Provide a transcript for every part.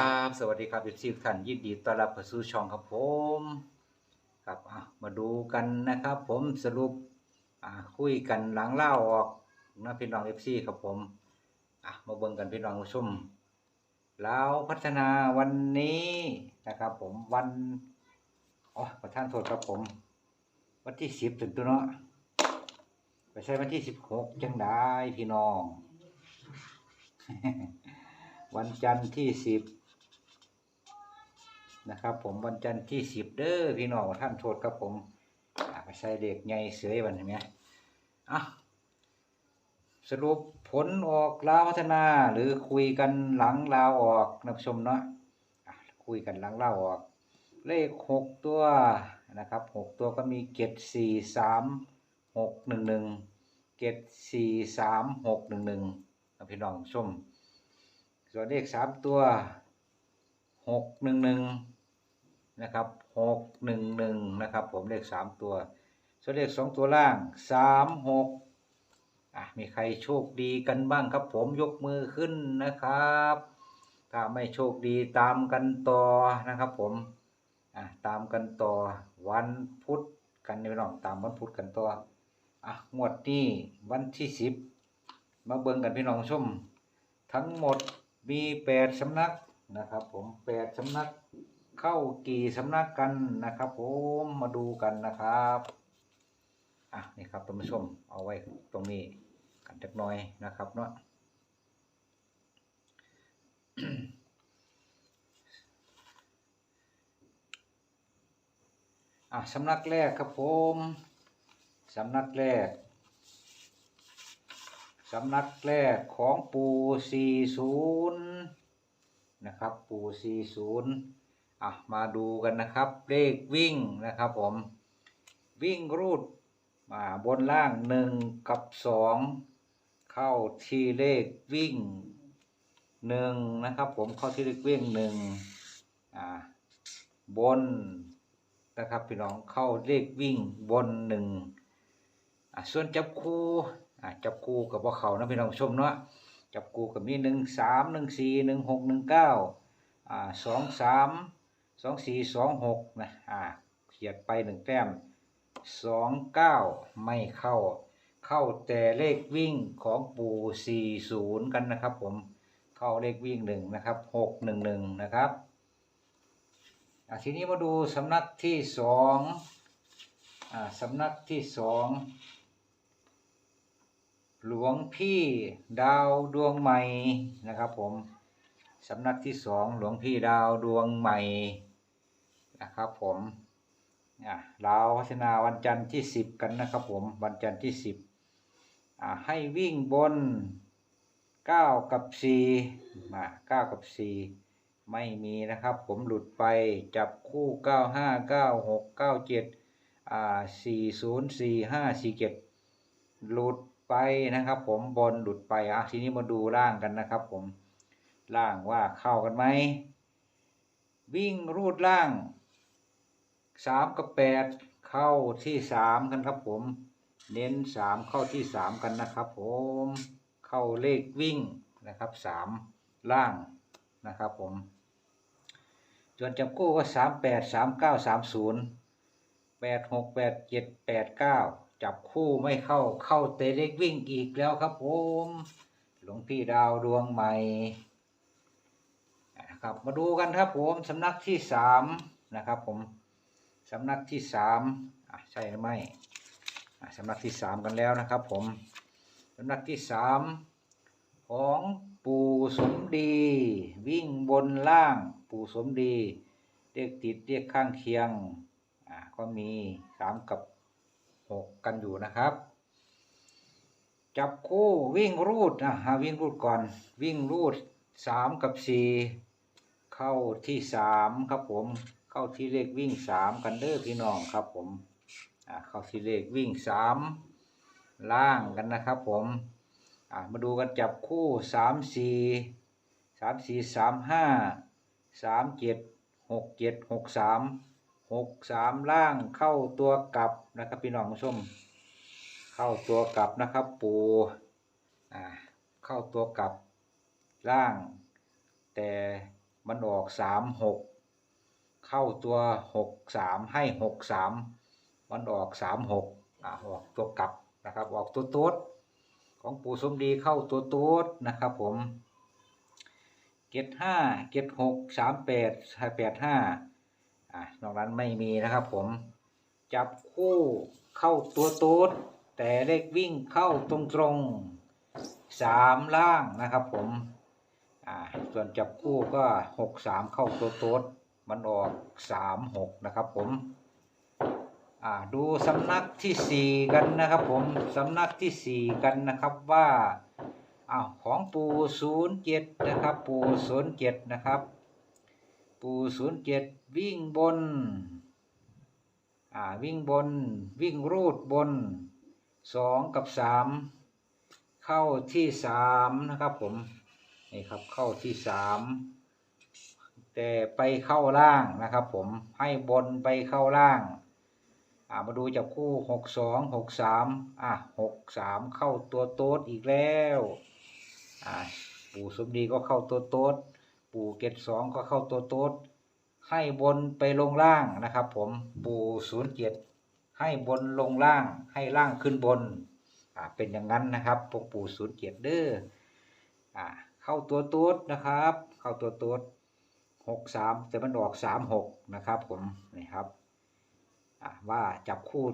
ครับ สวัสดีครับทุกท่านยินดีต้อนรับเข้าสู่ช่องครับผม ครับมาดูกันนะครับ ผมสรุปคุยกันหลังเล่าออกนะพี่น้องเอฟซีครับผมมาเบิ่งกันพี่น้องผู้ชมแล้วพัฒนาวันนี้นะครับ ผมวันอ๋อประธานโทษครับผม วันที่สิบถึงตัวเนาะไปใช้วันที่สิบหกจังได้พี่น้อง วันจันทร์ที่สิบ นะครับ ผมวันจันทร์ที่สิบเด้อพี่น้องท่านโทษครับผมไปใส่เด็กใหญ่เสือวันนี้ไหมอะสรุปผลออกลาวพัฒนาหรือคุยกันหลังลาวออกนะผู้ชมเนาะคุยกันหลังลาวออก เลขหกตัวนะครับหกตัวก็มีเกตสี่สามหกหนึ่งหนึ่งเกตสี่สามหกหนึ่งหนึ่งพี่น้องชมส่วนเลขสามตัวหกหนึ่งหนึ่ง นะครับหกหนึ่งหนึ่งนะครับ ผมเลขสามตัวส่วนเลขสองตัวล่างสามหกอะมีใครโชคดีกันบ้างครับ ผมยกมือขึ้นนะครับ ถ้าไม่โชคดีตามกันต่อนะครับ ผมอะตามกันต่อวันพุธกันนี่น้องตามวันพุธกันต่ออะงวดนี้วันที่สิบมาเบิ่งกันพี่น้องชม ทั้งหมดมีแปดสำนักนะครับ ผมแปดสำนัก เข้ากี่สำนักกันนะครับผมมาดูกันนะครับอะนี่ครับท่านผู้ชมเอาไว้ตรงนี้กันจักน่อยนะครับเนาะอะสำนักแรกครับผมสำนักแรกสำนักแรกของปู40นะครับปู40 อะมาดูกันนะครับ เลขวิ่งนะครับผมวิ่งรูดมาบนล่าง1กับ2เข้าที่เลขวิ่ง1นะครับ ผมเข้าที่เลขวิ่ง1อ่าบนนะครับพี่น้องเข้าเลขวิ่งบน1อะส่วนจับคู่อะจับคู่กับว่าเขานะพี่น้องชมเนาะจับคู่กับมีหนึ่งสามหนึ่งสี่หนึ่งหกหนึ่งเก้าอ่าสองสาม สองสี่สองหกนะอ่าเขียดไปหนึ่งแต้มสองเก้าไม่เข้า เข้าแต่เลขวิ่งของปู่สี่ศูนย์กันนะครับผมเข้าเลขวิ่งหนึ่งนะครับหกหนึ่งหนึ่งนะครับอะทีนี้มาดูสำนักที่สองอ่าสำนักที่สองหลวงพี่ดาวดวงใหม่นะครับผมสำนักที่สองหลวงพี่ดาวดวงใหม่ นะครับผมอะเราพัฒนาวันจันทร์ที่สิบกันนะครับผมวันจันทร์ที่สิบอะให้วิ่งบนเก้ากับสี่มาเก้ากับสี่ไม่มีนะครับ ผมหลุดไปจับคู่เก้าห้าเก้าหกเก้าเจ็ดอ่าสี่ศูนย์สี่ห้าสี่เจ็ดหลุดไปนะครับ ผมบนหลุดไปอะทีนี้มาดูล่างกันนะครับ ผมล่างว่าเข้ากันไหมวิ่งรูดล่าง สามกับแปดเข้าที่สามกันครับผม เน้นสามเข้าที่สามกันนะครับ ผม เข้าเลขวิ่งนะครับสามล่างนะครับผมส่วนจับกู้ก็สามแปดสามเก้าสามศูนย์แปดหกแปดเจ็ดแปดเก้าจับคู่ไม่เข้าเข้าเตะเล็กวิ่งอีกแล้วครับผม หลวงพี่ดาวดวงใหม่นะครับมาดูกันครับผมสำนักที่สามนะครับผม สำนักที่สามใช่หรือไม่สำนักที่สามกันแล้วนะครับผมสำนักที่สามของปู่สมดี วิ่งบนล่าง ปู่สมดีเรียกติดเรียกข้างเคียงอะก็มีสามกับหกกันอยู่นะครับจับคู่วิ่งรูดอะหาวิ่งรูดก่อน วิ่งรูดสามกับสี่เข้าที่สามครับผม เข้าที่เลขวิ่งสามกันเด้อพี่น้องครับผมอ่าเข้าที่เลขวิ่งสามล่างกันนะครับผมอ่ามาดูกันจับคู่สามสี่สามสี่สามห้าสามเจ็ดหกเจ็ดหกสามหกสามล่างเข้าตัวกลับนะครับพี่น้องผู้ชม เข้าตัวกลับนะครับ ปูอ่าเข้าตัวกลับล่าง แต่มันออกสามหก เข้าตัวหกสามให้หกสามมันออกสามหกอ่าออกตัวกลับนะครับ ออกตัวโต๊ดของปู่สมดีเข้าตัวโต๊ดนะครับผมเจ็ดห้าเจ็ดหกสามแปดแปดห้าอ่านอกนั้นไม่มีนะครับผม จับคู่เข้าตัวโต๊ดแต่เลขวิ่งเข้าตรงตรงสามล่างนะครับผม อ่า ส่วนจับคู่ก็หกสามเข้าตัวโต๊ด มันออกสามหกนะครับผมอ่าดูสำนักที่สี่กันนะครับผมสำนักที่สี่กันนะครับว่าอ้าวของปูศูนย์เจ็ดนะครับ ปูศูนย์เจ็ดนะครับ ปูศูนย์เจ็ดวิ่งบนอ่าวิ่งบนวิ่งรูดบนสองกับสามเข้าที่สามนะครับผมนี่ครับเข้าที่สาม แต่ไปเข้าล่างนะครับ ผมให้บนไปเข้าล่างามาดูจับคู่หกสองหกสามอะหกสามเข้าตัวโต๊ดอีกแล้วอ่าปู่สมดีก็เข้าตัวโต๊ดปู่เกตสองก็เข้าตัวโต๊ดให้บนไปลงล่างนะครับ ผมปู่ศูนย์เจ็ดให้บนลงล่างให้ล่างขึ้นบนอ่าเป็นอย่างนั้นนะครับพวกปู่ศูนย์เจ็ดเด้ออ่าเข้าตัวโตูดนะครับ เข้าตัวโตูด หกสามแต่มันออกสามหกนะครับผมนี่ครับว่าจับคู่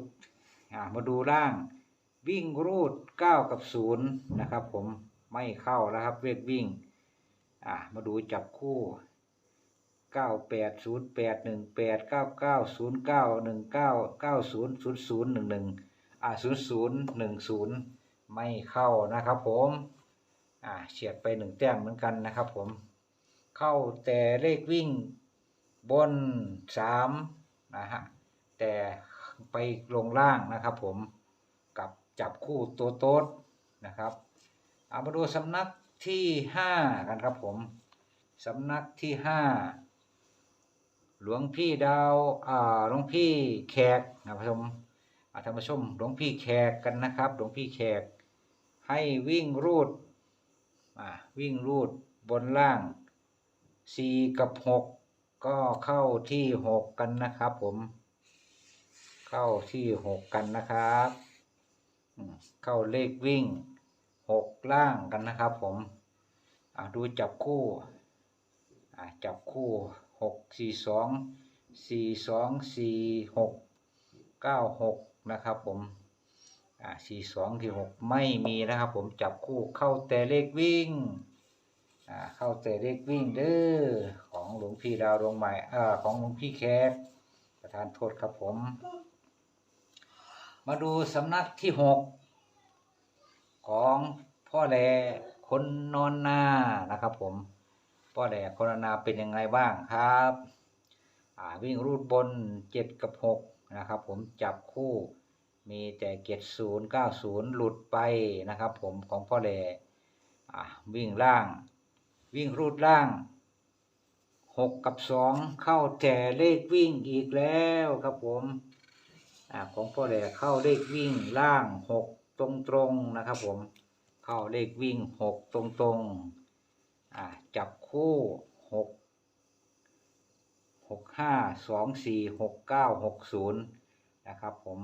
มาดูล่างวิ่งรูดเก้ากับศูนย์นะครับ ผมไม่เข้าแล้วครับเวทวิ่งมาดูจับคู่เก้าแปดศูนย์แปดหนึ่งแปดเก้าเก้าศูนย์เก้าหนึ่งเก้าเก้าศูนย์ศูนย์หนึ่งหนึ่งอ่าศูนย์ศูนย์หนึ่งศูนย์ไม่เข้านะครับผมอ่าเฉียดไปหนึ่งแต้มเหมือนกันนะครับผม เข้าแต่เลขวิ่งบนสามนะฮะแต่ไปลงล่างนะครับผมกับจับคู่ตัวโต๊ดนะครับเอามาดูสำนักที่ห้ากันครับผมสำนักที่ห้าหลวงพี่ดาวอ่าหลวงพี่แขกนะครับท่านผู้ชมอ่าท่านผู้ชมหลวงพี่แขกกันนะครับ หลวงพี่แขกให้วิ่งรูดอ่าวิ่งรูดบนล่าง สี่กับหกก็เข้าที่หกกันนะครับ ผม เข้าที่หกกันนะครับ เข้าเลขวิ่งหกล่างกันนะครับ ผมดูจับคู่จับคู่หกสี่สองสี่สองสี่หกเก้าหกนะครับผมสี่สองที่หกไม่มีนะครับผมจับคู่เข้าแต่เลขวิ่ง เข้าแต่เลขวิ่งเด้อของหลวงพี่ดาวดวงใหม่อ่าของหลวงพี่แขกประธานโทษครับผม มาดูสำนักที่หกของพ่อแหลคนนอนนานะครับ ผมพ่อแหลคนนาเป็นยังไงบ้างครับวิ่งรูดบนเจ็ดกับหกนะครับ ผมจับคู่มีแต่เจ็ดศูนย์เก้าศูนย์หลุดไปนะครับ ผมของพ่อแหล่วิ่งล่าง วิ่งรูดล่างหกกับสองเข้าแต่เลขวิ่งอีกแล้วครับผมอของพ่อแหล่เข้าเลขวิ่งล่างหกตรงๆนะครับผมเข้าเลขวิ่งหกตรงๆอ่าจับคู่หกหกห้าสองสี่หกเก้าหกศูนย์นะครับผม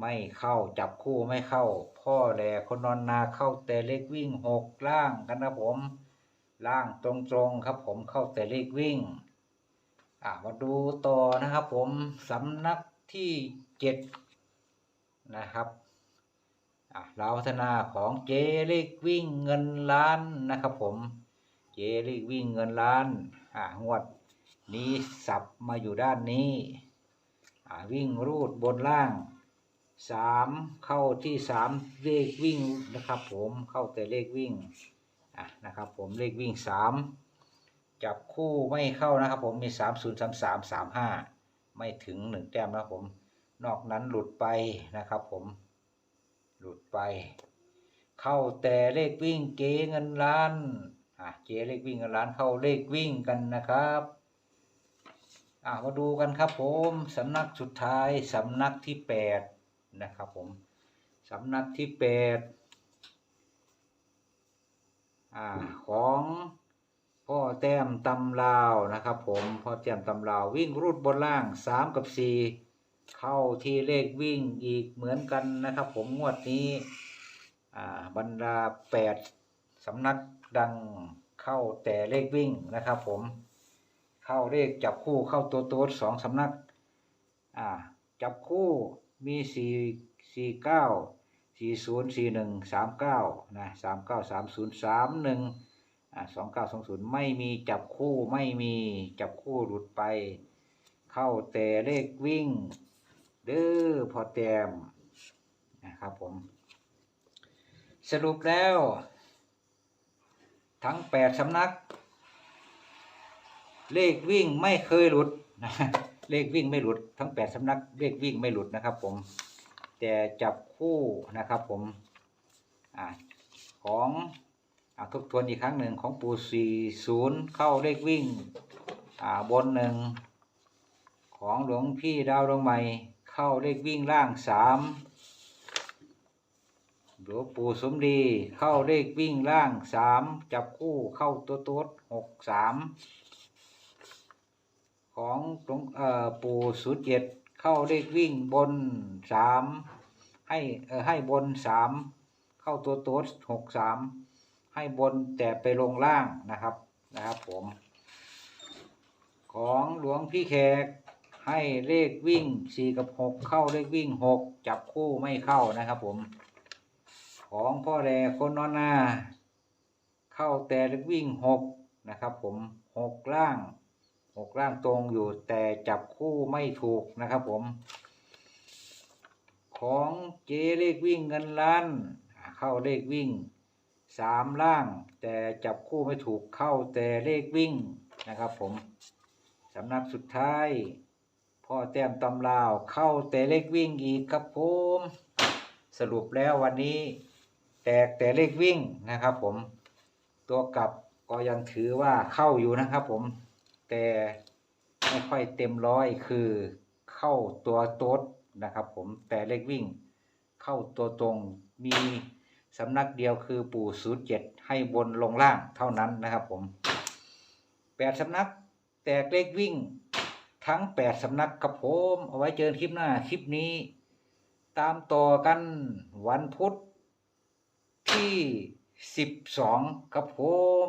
ไม่เข้าจับคู่ไม่เข้า พ่อแหล่คนนอนนาเข้าแต่เลขวิ่งหกล่างกันนะผม ล่างตรงๆครับผมเข้าแต่เลขวิ่ง อ่ามาดูต่อนะครับผมสำนักที่เจ็ดนะครับอะลาพัฒนาของเจเล็กวิ่งเงินล้านนะครับผม เจเล็กวิ่งเงินล้านอ่างวดนี้สับมาอยู่ด้านนี้อ่าวิ่งรูดบนล่างสามเข้าที่สามเลขวิ่งนะครับผมเข้าแต่เลขวิ่ง อะนะครับผมเลขวิ่งสามจับคู่ไม่เข้านะครับผมมีสามศูนย์สามสามสามห้าไม่ถึงหนึ่งแต้มนะครับผม นอกนั้นหลุดไปนะครับผมหลุดไป เข้าแต่เลขวิ่งเก๋เงินล้านอะเก๋เลขวิ่งเงินล้านเข้าเลขวิ่งกันนะครับอะมาดูกันครับผมสำนักสุดท้ายสำนักที่แปดนะครับผมสำนักที่แปด อ่าของพ่อแต้มตำลาวนะครับ ผมพ่อแต้มตำลาววิ่งรูดบนล่างสามกับสี่เข้าที่เลขวิ่งอีกเหมือนกันนะครับ ผมงวดนี้อ่าบรรดาแปดสำนักดังเข้าแต่เลขวิ่งนะครับ ผมเข้าเลขจับคู่เข้าตัวโต๊ดสองสำนักอ่าจับคู่มีสี่สี่เก้า สี่ศูนย์สี่หนึ่งสามเก้านะสามเก้าสามศูนย์สามหนึ่งอ่าสองเก้าสองศูนย์ไม่มีจับคู่ไม่มีจับคู่หลุดไป เข้าแต่เลขวิ่งเด้อพอแต้มนะครับผม สรุปแล้ว ทั้งแปดสำนัก เลขวิ่งไม่เคยหลุดนะเลขวิ่งไม่หลุด ทั้งแปดสำนัก เลขวิ่งไม่หลุดนะครับผม แต่จับคู่นะครับผมอของอทบทวนอีกครั้งหนึ่งของปูสี่ศูนย์เข้าเลขวิ่งบนหนึ่งของหลวงพี่ดาวดวงใหม่เข้าเลขวิ่งล่างสามหลวงปู่สมดีเข้าเลขวิ่งล่างสามจับคู่เข้าตัวต๊ดหกสามของตรงเอ่อปู่สุเจ็ด เข้าเลขวิ่งบนสามให้เออให้บนสามเข้าตัวโต๊ดหกสามให้บนแต่ไปลงล่างนะครับนะครับผม ของหลวงพี่แขกให้เลขวิ่งสี่กับหกเข้าเลขวิ่งหกจับคู่ไม่เข้านะครับผม ของพ่อแรคนนอนนาเข้าแต่เลขวิ่งหกนะครับผมหกล่าง หกล่างตรงอยู่แต่จับคู่ไม่ถูกนะครับผม ของเจเลขวิ่งเงินล้าน เข้าเลขวิ่งสามล่าง แต่จับคู่ไม่ถูกเข้าแต่เลขวิ่งนะครับผมสำนักสุดท้าย พ่อแต้มตำลาวเข้าแต่เลขวิ่งอีกครับผมสรุปแล้ววันนี้แตกแต่เลขวิ่งนะครับผมตัวกลับก็ยังถือว่าเข้าอยู่นะครับผม แต่ไม่ค่อยเต็มร้อยคือเข้าตัวโต๊ดนะครับ ผมแต่เลขวิ่งเข้าตัวตรงมีสำนักเดียวคือปู่ศูนย์เจ็ดให้บนลงล่างเท่านั้นนะครับผมแปดสำนักแตกเลขวิ่งทั้งแปดสำนักครับผมเอาไว้เจอคลิปหน้าคลิปนี้ ตามต่อกันวันพุธที่สิบสองครับผม